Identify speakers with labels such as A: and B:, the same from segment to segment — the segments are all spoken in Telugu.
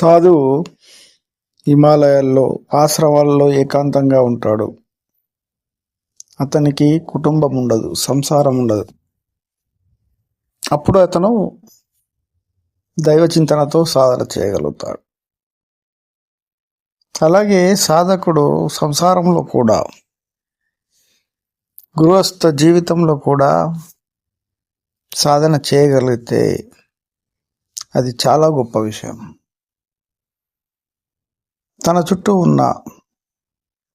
A: సాధువు హిమాలయాల్లో ఆశ్రమాల్లో ఏకాంతంగా ఉంటాడు. అతనికి కుటుంబం ఉండదు సంసారం ఉండదు అప్పుడు అతను దైవ చింతనతో సాధన చేయగలుగుతాడు. అలాగే సాధకుడు సంసారంలో కూడా గృహస్థ జీవితంలో కూడా సాధన చేయగలిగితే అది చాలా గొప్ప విషయం. తన చుట్టూ ఉన్న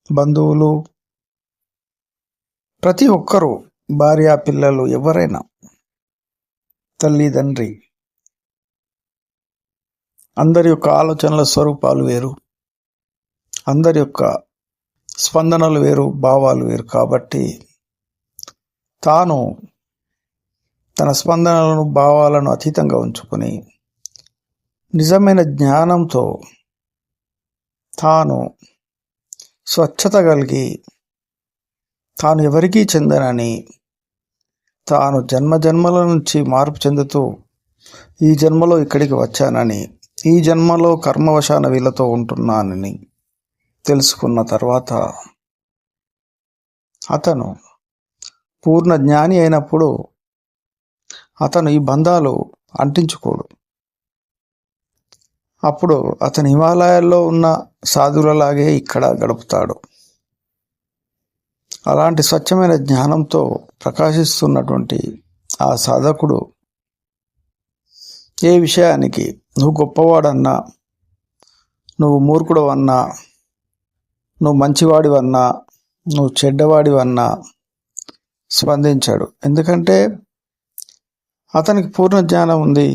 A: బంధువులు ప్రతి ఒక్కరూ భార్య పిల్లలు ఎవరైనా తల్లి తండ్రి అందరి యొక్క ఆలోచనల స్వరూపాలు వేరు అందరి యొక్క స్పందనలు వేరు భావాలు వేరు కాబట్టి తాను తన స్పందనలను భావాలను అతీతంగా ఉంచుకొని నిజమైన జ్ఞానంతో తాను స్వచ్ఛత కలిగి తాను ఎవరికీ చెందనని తాను జన్మ జన్మల నుంచి మార్పు చెందుతూ ఈ జన్మలో ఇక్కడికి వచ్చానని ఈ జన్మలో కర్మవశాన వీళ్ళతో ఉంటున్నానని తెలుసుకున్న తర్వాత అతను పూర్ణ జ్ఞాని అయినప్పుడు అతను ఈ బంధాలు అంటించుకోడు. అప్పుడు అతను హిమాలయాల్లో ఉన్న సాధువులలాగే ఇక్కడ గడుపుతాడు. అలాంటి స్వచ్ఛమైన జ్ఞానంతో ప్రకాశిస్తున్నటువంటి ఆ సాధకుడు ఏ విషయానికి నువ్వు గొప్పవాడన్నా నువ్వు మూర్ఖుడవన్నా నువ్వు మంచివాడివన్నా నువ్వు చెడ్డవాడివన్నా స్పందించాడు. ఎందుకంటే అతనికి పూర్ణ జ్ఞానం ఉంది.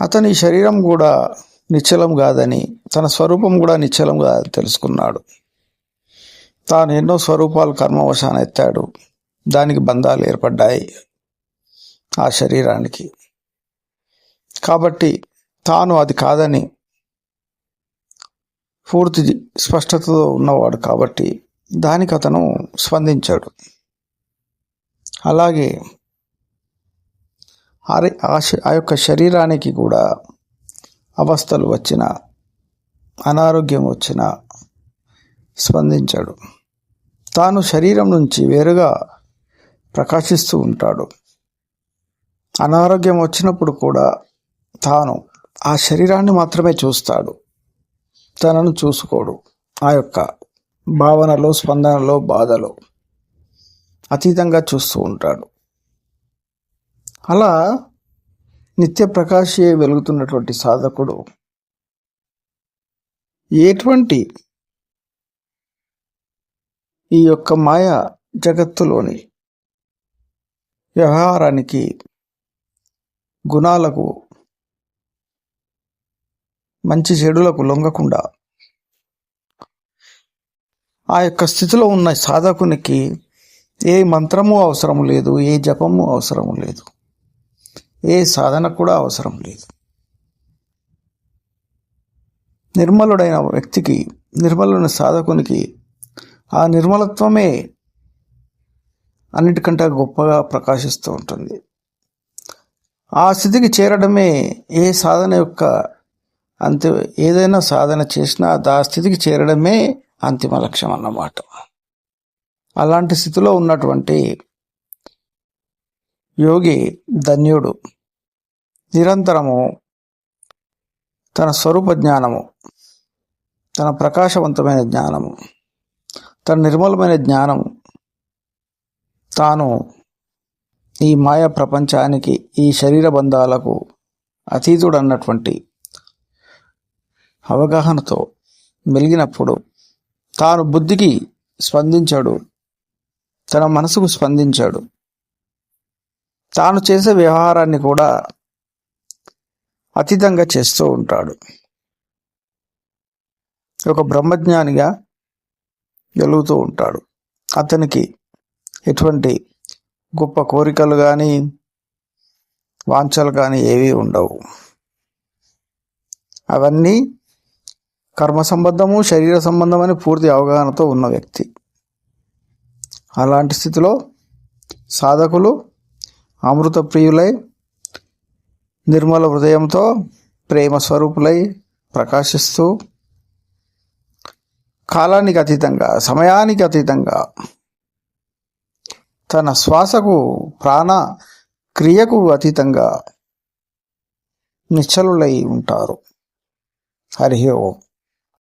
A: అతని శరీరం కూడా నిశ్చలం కాదని తన స్వరూపం కూడా నిశ్చలం కాదని తెలుసుకున్నాడు. తాను ఎన్నో స్వరూపాలు కర్మవశాన ఎత్తాడు. దానికి బంధాలు ఏర్పడ్డాయి ఆ శరీరానికి. కాబట్టి తాను అది కాదని పూర్తి స్పష్టతతో ఉన్నవాడు కాబట్టి దానికి అతను స్పందించాడు. అలాగే ఆ యొక్క శరీరానికి కూడా అవస్థలు వచ్చిన అనారోగ్యం వచ్చిన స్పందించాడు. తాను శరీరం నుంచి వేరుగా ప్రకాశిస్తూ ఉంటాడు. అనారోగ్యం వచ్చినప్పుడు కూడా తాను ఆ శరీరాన్ని మాత్రమే చూస్తాడు. తనను చూసుకోడు. ఆ యొక్క భావనలో స్పందనలో బాధలో అతీతంగా చూస్తూ ఉంటాడు. అలా నిత్య ప్రకాశే వెలుగుతున్నటువంటి సాధకుడు ఎటువంటి ఈ యొక్క మాయ జగత్తులోని వ్యవహారానికి గుణాలకు మంచి చెడులకు లొంగకుండా ఆ యొక్క స్థితిలో ఉన్న సాధకునికి ఏ మంత్రము అవసరం లేదు ఏ జపము అవసరం లేదు. ఏ సాధన కూడా అవసరం లేదు. నిర్మలుడైన వ్యక్తికి నిర్మలుడైన సాధకునికి ఆ నిర్మలత్వమే అన్నిటికంటే గొప్పగా ప్రకాశిస్తూ ఉంటుంది. ఆ స్థితికి చేరడమే ఏ సాధన యొక్క అంతే ఏదైనా సాధన చేసినా ఆ స్థితికి చేరడమే అంతిమ లక్ష్యం అన్నమాట. అలాంటి స్థితిలో ఉన్నటువంటి యోగి ధన్యుడు. నిరంతరము తన స్వరూప జ్ఞానము తన ప్రకాశవంతమైన జ్ఞానము తన నిర్మలమైన జ్ఞానము తాను ఈ మాయా ప్రపంచానికి ఈ శరీర బంధాలకు అతీతుడు అన్నటువంటి అవగాహనతో మెలిగినప్పుడు తాను బుద్ధికి స్పందించాడు తన మనసుకు స్పందించాడు. తాను చేసే వ్యవహారాన్ని కూడా అతీతంగా చేస్తూ ఉంటాడు. ఒక బ్రహ్మజ్ఞానిగా వెలుగుతూ ఉంటాడు. అతనికి ఎటువంటి గొప్ప కోరికలు కానీ వాంఛలు కానీ ఏవి ఉండవు. అవన్నీ కర్మ సంబంధము శరీర సంబంధమని పూర్తి అవగాహనతో ఉన్న వ్యక్తి. అలాంటి స్థితిలో సాధకులు అమృత ప్రియులై నిర్మల హృదయంతో ప్రేమ స్వరూపులై ప్రకాశిస్తూ కాలానికి అతీతంగా సమయానికి అతీతంగా తన శ్వాసకు ప్రాణ క్రియకు అతీతంగా నిశ్చలులై ఉంటారు. హరి ఓం.